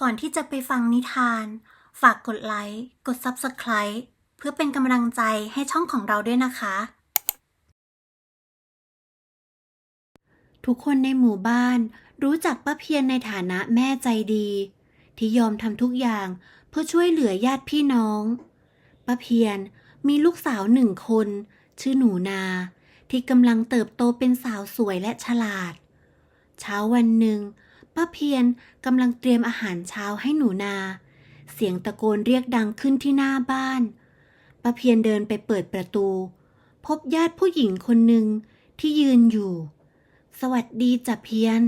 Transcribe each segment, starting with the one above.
ก่อนที่จะไปฟังนิทาน ฝากกดไลค์ กด Subscribe เพื่อเป็นกำลังใจให้ช่องของเราด้วยนะคะ ทุกคนในหมู่บ้านรู้จักป้าเพียรในฐานะแม่ใจดี ที่ยอมทำทุกอย่างเพื่อช่วยเหลือญาติพี่น้องป้าเพียรมีลูกสาวหนึ่งคน ชื่อหนูนา ที่กำลังเติบโตเป็นสาวสวยและฉลาด เช้าวันหนึ่ง ป้าเพียรกำลังเตรียมอาหารเช้าให้หนูนา เสียงตะโกนเรียกดังขึ้นที่หน้าบ้าน ป้าเพียรเดินไปเปิดประตู พบญาติผู้หญิงคนหนึ่งที่ยืนอยู่ สวัสดีจ้ะเพียร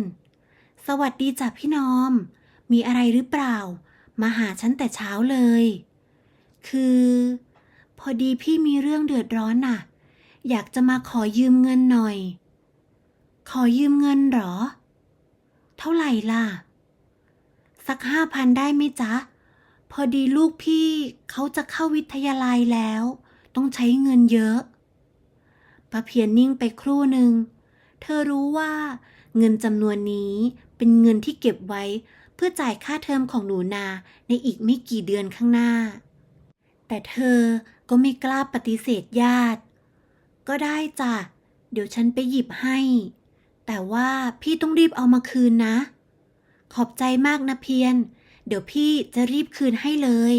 สวัสดีจ้ะพี่น้อม มีอะไรหรือเปล่า มาหาฉันแต่เช้าเลย คือ พอดีพี่มีเรื่องเดือดร้อนน่ะ อยากจะมาขอยืมเงินหน่อย ขอยืมเงินหรอ เท่าไหร่ล่ะ สักห้าพันได้ไหมจ๊ะ พอดีลูกพี่เขาจะเข้าวิทยาลัยแล้ว ต้องใช้เงินเยอะป้าเพียรนิ่งไปครู่หนึ่ง เธอรู้ว่า เงินจำนวนนี้เป็นเงินที่เก็บไว้ เพื่อจ่ายค่าเทอมของหนูนาในอีกไม่กี่เดือนข้างหน้า แต่เธอก็ไม่กล้าปฏิเสธญาติ ก็ได้จ้ะ เดี๋ยวฉันไปหยิบให้ แต่ว่าพี่ต้องรีบเอามาคืนนะ ขอบใจมากนะเพียรเดี๋ยวพี่จะรีบคืนให้เลย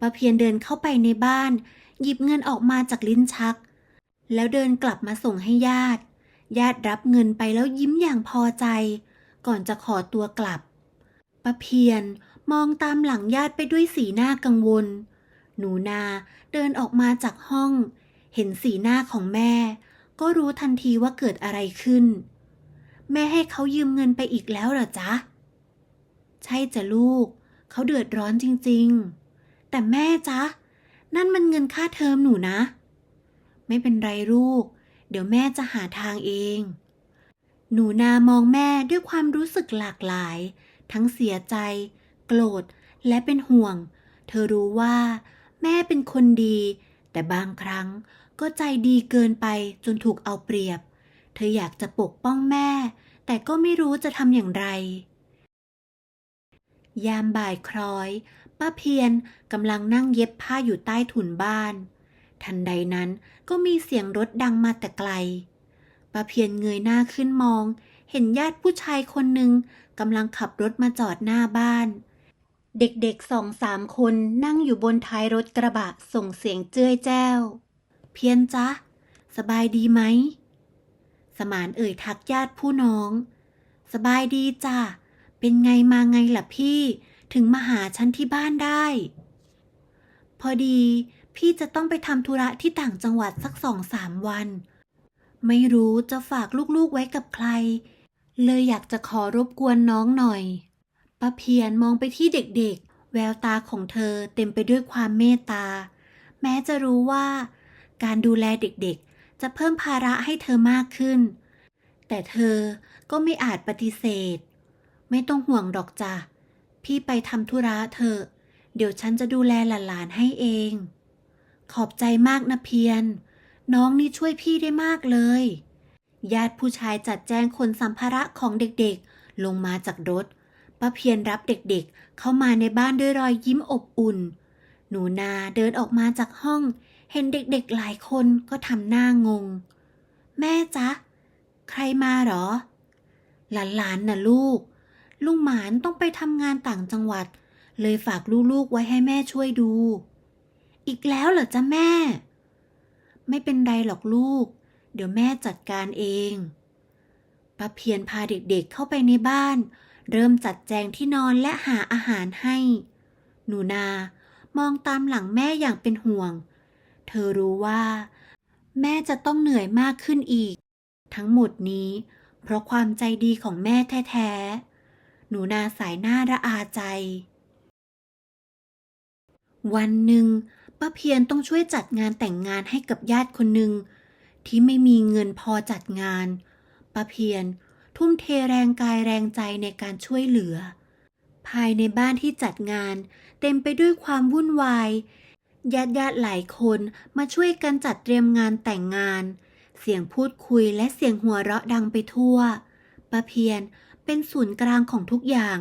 ป้าเพียรเดินเข้าไปในบ้าน หยิบเงินออกมาจากลิ้นชัก แล้วเดินกลับมาส่งให้ญาติ ญาติรับเงินไปแล้วยิ้มอย่างพอใจ ก่อนจะขอตัวกลับป้าเพียรมองตามหลังญาติไปด้วยสีหน้ากังวล หนูนาเดินออกมาจากห้อง เห็นสีหน้าของแม่ ก็รู้ทันทีว่าเกิดอะไรขึ้น แม่ให้เขายืมเงินไปอีกแล้วเหรอจ๊ะ ใช่จ้ะลูก เขาเดือดร้อนจริงๆ แต่แม่จ๊ะ นั่นมันเงินค่าเทอมหนูนะ ไม่เป็นไรลูก เดี๋ยวแม่จะหาทางเอง หนูนามองแม่ด้วยความรู้สึกหลากหลาย ทั้งเสียใจ โกรธ และเป็นห่วง เธอรู้ว่า แม่เป็นคนดี แต่บางครั้ง ก็ใจดีเกินไปจนถูกเอาเปรียบ เธออยากจะปกป้องแม่ แต่ก็ไม่รู้จะทำอย่างไร ยามบ่ายคล้อย ป้าเพียรกำลังนั่งเย็บผ้าอยู่ใต้ถุนบ้าน ทันใดนั้นก็มีเสียงรถดังมาแต่ไกล ป้าเพียรเงยหน้าขึ้นมอง เห็นญาติผู้ชายคนหนึ่งกำลังขับรถมาจอดหน้าบ้านเด็กๆสองสามคนนั่งอยู่บนท้ายรถกระบะส่งเสียงเจ้ยแจ้ว เพียรจ๊ะ สบายดีไหม สมานเอ่ยทักญาติผู้น้อง สบายดีจ้ะ เป็นไงมาไงล่ะพี่ ถึงมาหาฉันที่บ้านได้ พอดีพี่จะต้องไปทำธุระที่ต่างจังหวัดสักสองสามวัน ไม่รู้จะฝากลูกๆไว้กับใคร เลยอยากจะขอรบกวนน้องหน่อยป้าเพียรมองไปที่เด็กๆ แววตาของเธอเต็มไปด้วยความเมตตา แม้จะรู้ว่า การดูแลเด็กๆ จะเพิ่มภาระให้เธอมากขึ้น แต่เธอก็ไม่อาจปฏิเสธ ไม่ต้องห่วงดอกจ้ะ พี่ไปทำธุระเถอะเดี๋ยวฉันจะดูแลหลานๆให้เอง ขอบใจมากนะเพียร น้องนี่ช่วยพี่ได้มากเลย ญาติผู้ชายจัดแจงขนสัมภาระของเด็กๆ ลงมาจากรถป้าเพียรรับเด็กๆ เข้ามาในบ้านด้วยรอยยิ้มอบอุ่น หนูนาเดินออกมาจากห้อง เห็นเด็กๆหลายคนก็ทำหน้างง แม่จ๊ะ ใครมาหรอ หลานๆน่ะลูก ลุงหมานต้องไปทำงานต่างจังหวัด เลยฝากลูกๆไว้ให้แม่ช่วยดู อีกแล้วเหรอจ๊ะแม่ ไม่เป็นไรหรอกลูก เดี๋ยวแม่จัดการเองป้าเพียรพาเด็กๆเข้าไปในบ้าน เริ่มจัดแจงที่นอนและหาอาหารให้ หนูนา มองตามหลังแม่อย่างเป็นห่วง เธอรู้ว่า แม่จะต้องเหนื่อยมากขึ้นอีก ทั้งหมดนี้ เพราะความใจดีของแม่แท้ๆ หนูนาสายหน้าระอาใจ วันหนึ่งป้าเพียรต้องช่วยจัดงานแต่งงานให้กับญาติคนหนึ่งที่ไม่มีเงินพอจัดงานป้าเพียรทุ่มเทแรงกายแรงใจในการช่วยเหลือ ภายในบ้านที่จัดงานเต็มไปด้วยความวุ่นวาย ญาติญาติๆหลายคนมาช่วยกันจัดเตรียมงานแต่งงาน เสียงพูดคุยและเสียงหัวเราะดังไปทั่วป้าเพียรเป็นศูนย์กลางของทุกอย่าง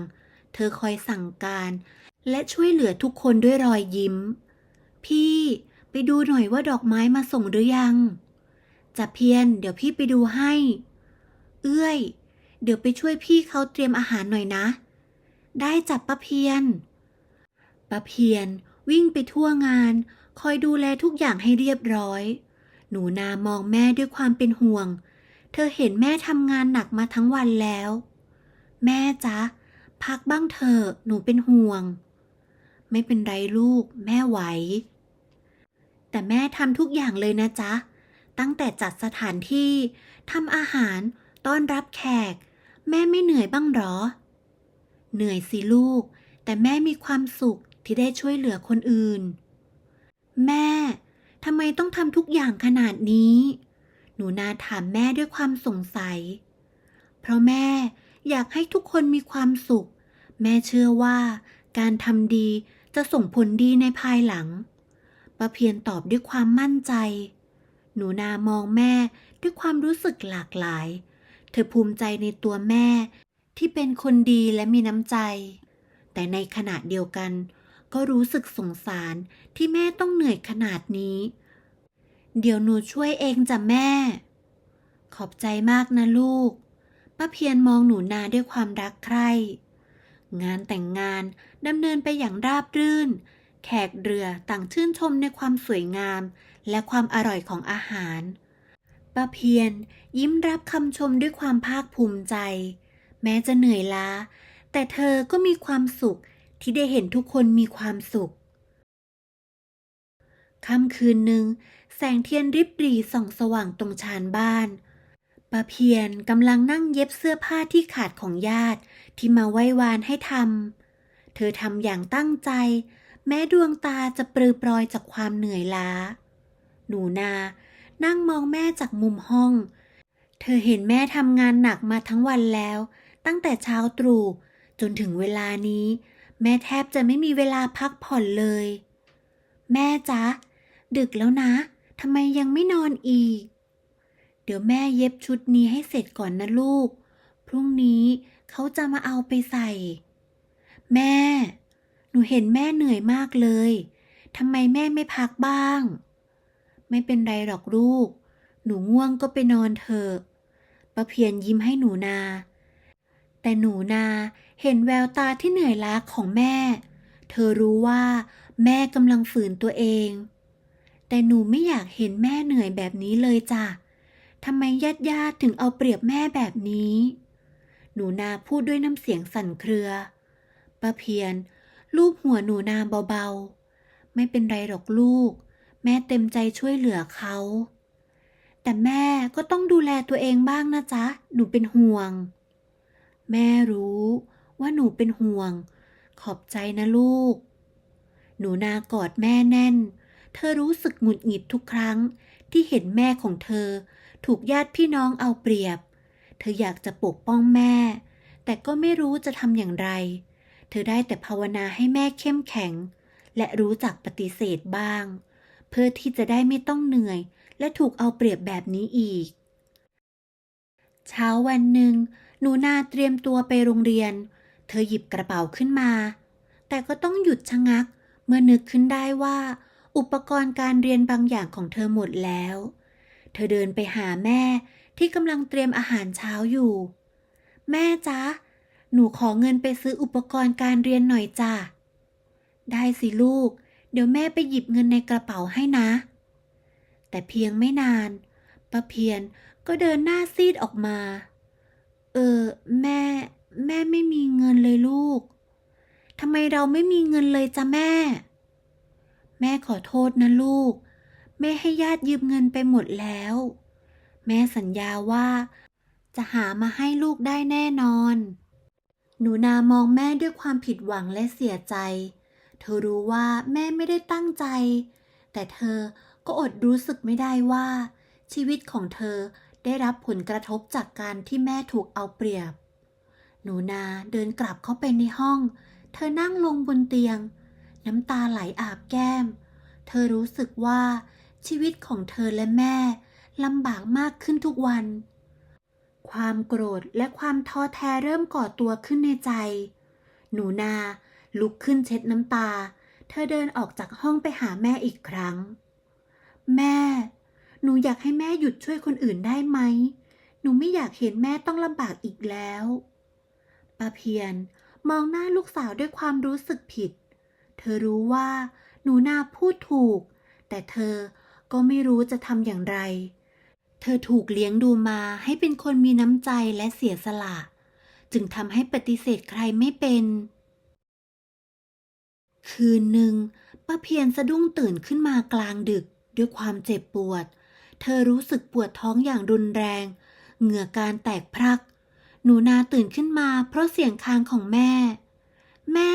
เธอคอยสั่งการ และช่วยเหลือทุกคนด้วยรอยยิ้ม พี่ไปดูหน่อยว่าดอกไม้มาส่งหรือยังจะเพียนเดี๋ยวพี่ไปดูให้ เอื้อย เดี๋ยวไปช่วยพี่เขาเตรียมอาหารหน่อยนะ ได้จับป้าเพียนป้าเพียน วิ่งไปทั่วงาน คอยดูแลทุกอย่างให้เรียบร้อย หนูนามองแม่ด้วยความเป็นห่วง เธอเห็นแม่ทำงานหนักมาทั้งวันแล้ว แม่จ๊ะ พักบ้างเถอะหนูเป็นห่วง ไม่เป็นไรลูก แม่ไหว แต่แม่ทำทุกอย่างเลยนะจ๊ะ ตั้งแต่จัดสถานที่ทำอาหารต้อนรับแขก แม่ไม่เหนื่อยบ้างหรอ เหนื่อยสิลูก แต่แม่มีความสุข ที่ได้ช่วยเหลือคนอื่น แม่ทำไมต้องทำทุกอย่างขนาดนี้ หนูนาถามแม่ด้วยความสงสัย เพราะแม่อยากให้ทุกคนมีความสุข แม่เชื่อว่าการทำดีจะส่งผลดีในภายหลังป้าเพียนตอบด้วยความมั่นใจ หนูนามองแม่ด้วยความรู้สึกหลากหลาย เธอภูมิใจในตัวแม่ที่เป็นคนดีและมีน้ำใจ แต่ในขณะเดียวกัน ก็รู้สึกสงสารที่แม่ต้องเหนื่อยขนาดนี้ เดี๋ยวหนูช่วยเองจ้ะแม่ ขอบใจมากนะลูก ป้าเพียนมองหนูนาด้วยความรักใคร่ งานแต่งงานดำเนินไปอย่างราบรื่น แขกเรือต่างชื่นชมในความสวยงาม และความอร่อยของอาหาร ป้าเพียนยิ้มรับคำชมด้วยความภาคภูมิใจ แม้จะเหนื่อยล้า แต่เธอก็มีความสุข ที่ได้เห็นทุกคนมีความสุข ค่ำคืนหนึ่ง แสงเทียนริบหรี่ส่องสว่างตรงชานบ้านป้าเพียนกำลังนั่งเย็บเสื้อผ้าที่ขาดของญาติที่มาไหว้วานให้ทำ เธอทำอย่างตั้งใจ แม้ดวงตาจะปรือปรอยจากความเหนื่อยล้า หนูนา นั่งมองแม่จากมุมห้อง เธอเห็นแม่ทำงานหนักมาทั้งวันแล้ว ตั้งแต่เช้าตรู่จนถึงเวลานี้ แม่แทบจะไม่มีเวลาพักผ่อนเลย แม่จ๊ะ ดึกแล้วนะทำไมยังไม่นอนอีก เดี๋ยวแม่เย็บชุดนี้ให้เสร็จก่อนนะลูก พรุ่งนี้เขาจะมาเอาไปใส่ แม่ หนูเห็นแม่เหนื่อยมากเลยทำไมแม่ไม่พักบ้าง ไม่เป็นไรหรอกลูก หนูง่วงก็ไปนอนเถอะป้าเพียนยิ้มให้หนูนา แต่หนูนา เห็นแววตาที่เหนื่อยล้าของแม่ เธอรู้ว่าแม่กำลังฝืนตัวเอง แต่หนูไม่อยากเห็นแม่เหนื่อยแบบนี้เลยจ้ะทำไมญาติญาติๆถึงเอาเปรียบแม่แบบนี้ หนูนาพูดด้วยน้ำเสียงสั่นเครือป้าเพียนลูบหัวหนูนาเบาๆ ไม่เป็นไรหรอกลูก แม่เต็มใจช่วยเหลือเขา แต่แม่ก็ต้องดูแลตัวเองบ้างนะจ๊ะ หนูเป็นห่วง แม่รู้ ว่าหนูเป็นห่วง ขอบใจนะลูก หนูนากอดแม่แน่น เธอรู้สึกหงุดหงิดทุกครั้ง ที่เห็นแม่ของเธอ ถูกญาติพี่น้องเอาเปรียบ เธออยากจะปกป้องแม่ แต่ก็ไม่รู้จะทำอย่างไร เธอได้แต่ภาวนาให้แม่เข้มแข็ง และรู้จักปฏิเสธบ้าง เพื่อที่จะได้ไม่ต้องเหนื่อย และถูกเอาเปรียบแบบนี้อีก เช้าวันหนึ่งหนูนาเตรียมตัวไปโรงเรียน เธอหยิบกระเป๋าขึ้นมา แต่ก็ต้องหยุดชะงัก เมื่อนึกขึ้นได้ว่า อุปกรณ์การเรียนบางอย่างของเธอหมดแล้ว เธอเดินไปหาแม่ที่กำลังเตรียมอาหารเช้าอยู่ แม่จ๊ะ หนูขอเงินไปซื้ออุปกรณ์การเรียนหน่อยจ้ะ ได้สิลูก เดี๋ยวแม่ไปหยิบเงินในกระเป๋าให้นะ แต่เพียงไม่นานป้าเพียนก็เดินหน้าซีดออกมา เออ แม่ แม่ไม่มีเงินเลยลูก ทำไมเราไม่มีเงินเลยจ้ะแม่ แม่ขอโทษนะลูก แม่ให้ญาติยืมเงินไปหมดแล้ว แม่สัญญาว่า จะหามาให้ลูกได้แน่นอน หนูนามองแม่ด้วยความผิดหวังและเสียใจ เธอรู้ว่าแม่ไม่ได้ตั้งใจ แต่เธอก็อดรู้สึกไม่ได้ว่า ชีวิตของเธอได้รับผลกระทบจากการที่แม่ถูกเอาเปรียบ นูนาเดินกลับเข้าไปในห้อง เธอนั่งลงบนเตียง น้ำตาไหลอาบแก้ม เธอรู้สึกว่าชีวิตของเธอและแม่ลำบากมากขึ้นทุกวัน ความโกรธและความท้อแท้เริ่มก่อตัวขึ้นในใจ หนูนาลุกขึ้นเช็ดน้ำตา เธอเดินออกจากห้องไปหาแม่อีกครั้ง แม่ หนูอยากให้แม่หยุดช่วยคนอื่นได้ไหม หนูไม่อยากเห็นแม่ต้องลำบากอีกแล้ว ป้าเพียนมองหน้าลูกสาวด้วยความรู้สึกผิด เธอรู้ว่า หนูนาพูดถูก แต่เธอก็ไม่รู้จะทำอย่างไร เธอถูกเลี้ยงดูมาให้เป็นคนมีน้ำใจและเสียสละ จึงทำให้ปฏิเสธใครไม่เป็น คืนหนึ่งป้าเพียนสะดุ้งตื่นขึ้นมากลางดึกด้วยความเจ็บปวด เธอรู้สึกปวดท้องอย่างรุนแรง เหงื่อการแตกพรัก หนูนาตื่นขึ้นมาเพราะเสียงคางของแม่ แม่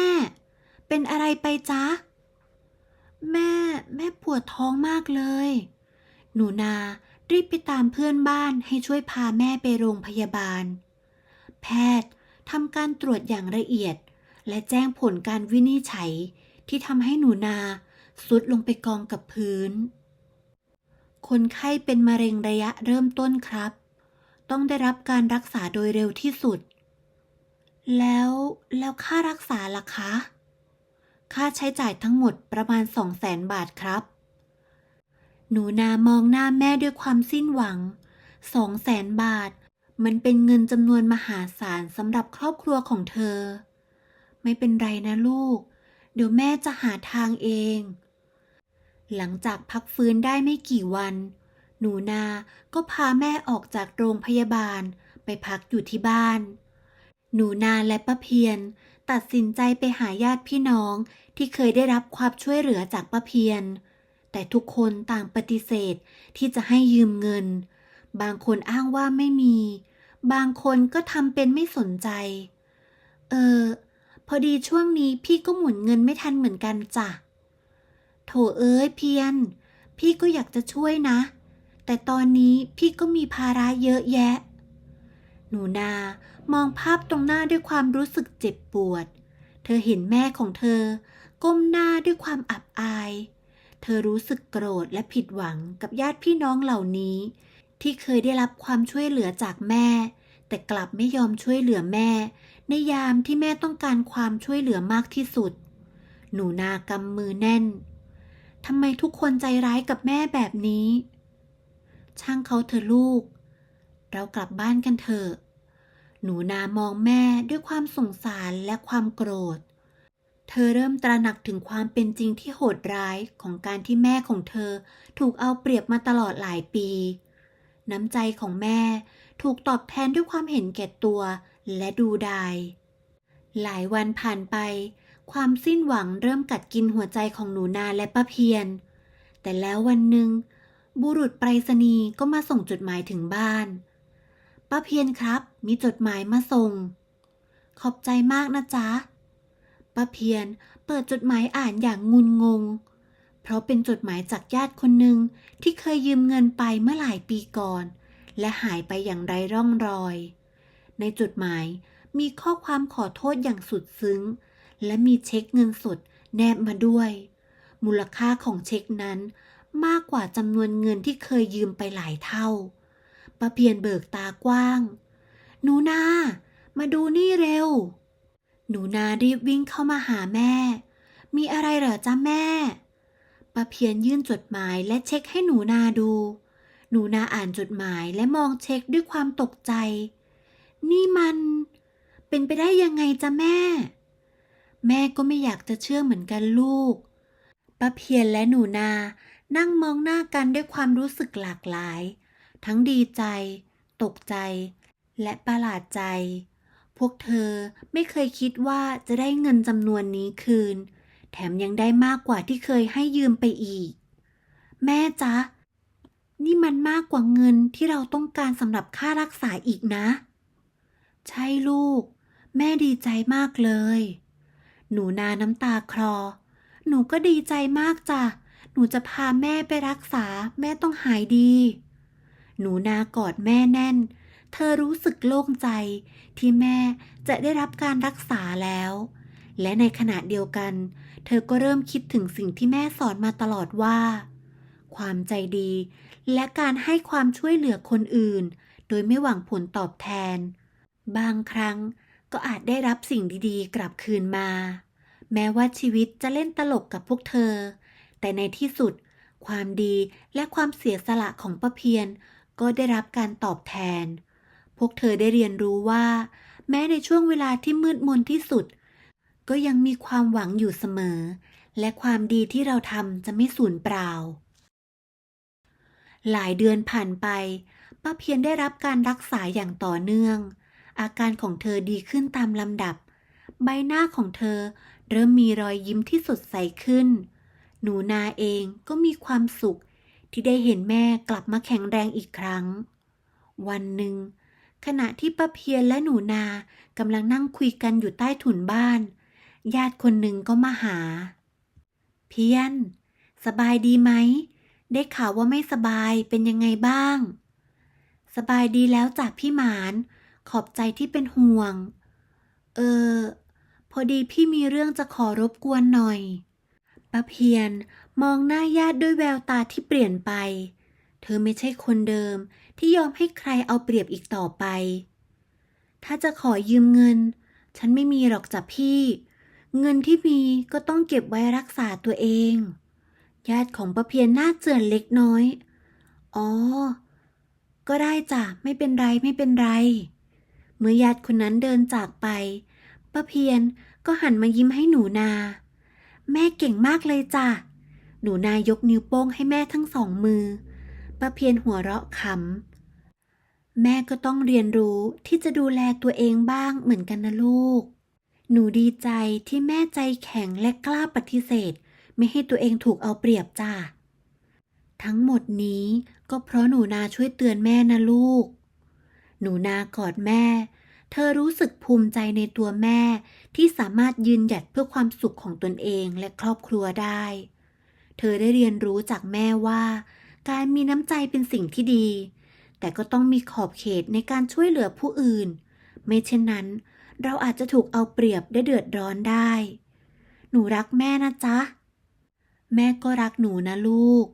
เป็นอะไรไปจ๊ะ แม่ แม่ปวดท้องมากเลย หนูนารีบไปตามเพื่อนบ้านให้ช่วยพาแม่ไปโรงพยาบาล แพทย์ทำการตรวจอย่างละเอียด และแจ้งผลการวินิจฉัยที่ทำให้หนูนาสุดลงไปกองกับพื้น คนไข้เป็นมะเร็งระยะเริ่มต้นครับ ต้องได้รับการรักษาโดยเร็วที่สุด แล้วแล้วค่ารักษาล่ะคะ ค่าใช้จ่ายทั้งหมดประมาณสองแสนบาทครับ หนูนามองหน้าแม่ด้วยความสิ้นหวังสองแสนบาท มันเป็นเงินจำนวนมหาศาลสำหรับครอบครัวของเธอ ไม่เป็นไรนะลูก เดี๋ยวแม่จะหาทางเอง หลังจากพักฟื้นได้ไม่กี่วัน หนูนาก็พาแม่ออกจากโรงพยาบาลไปพักอยู่ที่บ้าน หนูนาและป้าเพียน ตัดสินใจไปหาญาติพี่น้องที่เคยได้รับความช่วยเหลือจากป้าเพียน แต่ทุกคนต่างปฏิเสธที่จะให้ยืมเงิน บางคนอ้างว่าไม่มี บางคนก็ทำเป็นไม่สนใจ เออ พอดีช่วงนี้พี่ก็หมุนเงินไม่ทันเหมือนกันจ้ะ โถเอ้ยเพียน พี่ก็อยากจะช่วยนะ แต่ตอนนี้พี่ก็มีภาระเยอะแยะ หนูนามองภาพตรงหน้าด้วยความรู้สึกเจ็บปวด เธอเห็นแม่ของเธอ ก้มหน้าด้วยความอับอาย เธอรู้สึกโกรธและผิดหวังกับญาติพี่น้องเหล่านี้ ที่เคยได้รับความช่วยเหลือจากแม่ แต่กลับไม่ยอมช่วยเหลือแม่ ในยามที่แม่ต้องการความช่วยเหลือมากที่สุด หนูนากำมือแน่นทำไมทุกคนใจร้ายกับแม่แบบนี้ ช่างเขาเถอะลูก เรากลับบ้านกันเถอะหนูนามองแม่ด้วยความสงสารและความโกรธ เธอเริ่มตระหนักถึงความเป็นจริงที่โหดร้ายของการที่แม่ของเธอถูกเอาเปรียบมาตลอดหลายปี น้ำใจของแม่ถูกตอบแทนด้วยความเห็นแก่ตัวและดูดาย หลายวันผ่านไป ความสิ้นหวังเริ่มกัดกินหัวใจของหนูนาและป้าเพียน แต่แล้ววันหนึ่ง บุรุษไปรษณีย์ก็มาส่งจดหมายถึงบ้าน ป้าเพียนครับ มีจดหมายมาส่ง ขอบใจมากนะจ๊ะ ป้าเพียนเปิดจดหมายอ่านอย่างงุนงง เพราะเป็นจดหมายจากญาติคนหนึ่งที่เคยยืมเงินไปเมื่อหลายปีก่อน และหายไปอย่างไร้ร่องรอย ในจดหมายมีข้อความขอโทษอย่างสุดซึ้ง และมีเช็คเงินสดแนบมาด้วย มูลค่าของเช็คนั้น มากกว่าจำนวนเงินที่เคยยืมไปหลายเท่าป้าเพียนเบิกตากว้าง หนูนา มาดูนี่เร็ว หนูนารีบวิ่งเข้ามาหาแม่ มีอะไรเหรอจ๊ะแม่ป้าเพียนยื่นจดหมายและเช็คให้หนูนาดู หนูนาอ่านจดหมายและมองเช็คด้วยความตกใจ นี่มัน เป็นไปได้ยังไงจ๊ะแม่ แม่ก็ไม่อยากจะเชื่อเหมือนกันลูกป้าเพียนและหนูนา นั่งมองหน้ากันด้วยความรู้สึกหลากหลาย ทั้งดีใจ ตกใจ และประหลาดใจ พวกเธอไม่เคยคิดว่าจะได้เงินจำนวนนี้คืน แถมยังได้มากกว่าที่เคยให้ยืมไปอีก แม่จ๊ะ นี่มันมากกว่าเงินที่เราต้องการสำหรับค่ารักษาอีกนะ ใช่ลูก แม่ดีใจมากเลย หนูนาน้ำตาคลอ หนูก็ดีใจมากจ้ะ หนูจะพาแม่ไปรักษา แม่ต้องหายดี หนูนากอดแม่แน่น เธอรู้สึกโล่งใจที่แม่จะได้รับการรักษาแล้ว และในขณะเดียวกัน เธอก็เริ่มคิดถึงสิ่งที่แม่สอนมาตลอดว่า ความใจดี และการให้ความช่วยเหลือคนอื่น โดยไม่หวังผลตอบแทน บางครั้งก็อาจได้รับสิ่งดีๆ กลับคืนมา แม้ว่าชีวิตจะเล่นตลกกับพวกเธอ แต่ในที่สุด ความดีและความเสียสละของป้าเพียรก็ได้รับการตอบแทน พวกเธอได้เรียนรู้ว่า แม้ในช่วงเวลาที่มืดมนที่สุด ก็ยังมีความหวังอยู่เสมอ และความดีที่เราทำจะไม่สูญเปล่า หลายเดือนผ่านไป ป้าเพียรได้รับการรักษาอย่างต่อเนื่อง อาการของเธอดีขึ้นตามลำดับ ใบหน้าของเธอเริ่มมีรอยยิ้มที่สดใสขึ้น หนูนาเองก็มีความสุขที่ได้เห็นแม่กลับมาแข็งแรงอีกครั้ง วันหนึ่ง ขณะที่ป้าเพียรและหนูนากำลังนั่งคุยกันอยู่ใต้ถุนบ้าน ญาติคนหนึ่งก็มาหา เพียรสบายดีไหม ได้ข่าวว่าไม่สบายเป็นยังไงบ้าง สบายดีแล้วจากพี่หมาน ขอบใจที่เป็นห่วง เออ พอดีพี่มีเรื่องจะขอรบกวนหน่อย ป้าเพียรมองหน้าญาติด้วยแววตาที่เปลี่ยนไป เธอไม่ใช่คนเดิมที่ยอมให้ใครเอาเปรียบอีกต่อไป ถ้าจะขอยืมเงิน ฉันไม่มีหรอกจ้ะพี่ เงินที่มีก็ต้องเก็บไว้รักษาตัวเอง ญาติของป้าเพียรหน้าเจือนเล็กน้อย อ๋อ ก็ได้จ้ะไม่เป็นไรไม่เป็นไร เมื่อญาติคนนั้นเดินจากไปป้าเพียรก็หันมายิ้มให้หนูนา แม่เก่งมากเลยจ้ะ หนูนายกนิ้วโป้งให้แม่ทั้งสองมือป้าเพียรหัวเราะขำ แม่ก็ต้องเรียนรู้ที่จะดูแลตัวเองบ้างเหมือนกันนะลูก หนูดีใจที่แม่ใจแข็งและกล้าปฏิเสธ ไม่ให้ตัวเองถูกเอาเปรียบจ้ะ ทั้งหมดนี้ก็เพราะหนูนาช่วยเตือนแม่นะลูก หนูนากอดแม่ เธอรู้สึกภูมิใจในตัวแม่ ที่สามารถยืนหยัดเพื่อความสุขของตนเองและครอบครัวได้ เธอได้เรียนรู้จากแม่ว่า การมีน้ำใจเป็นสิ่งที่ดี แต่ก็ต้องมีขอบเขตในการช่วยเหลือผู้อื่น ไม่เช่นนั้น เราอาจจะถูกเอาเปรียบได้เดือดร้อนได้ หนูรักแม่นะจ๊ะ แม่ก็รักหนูนะลูก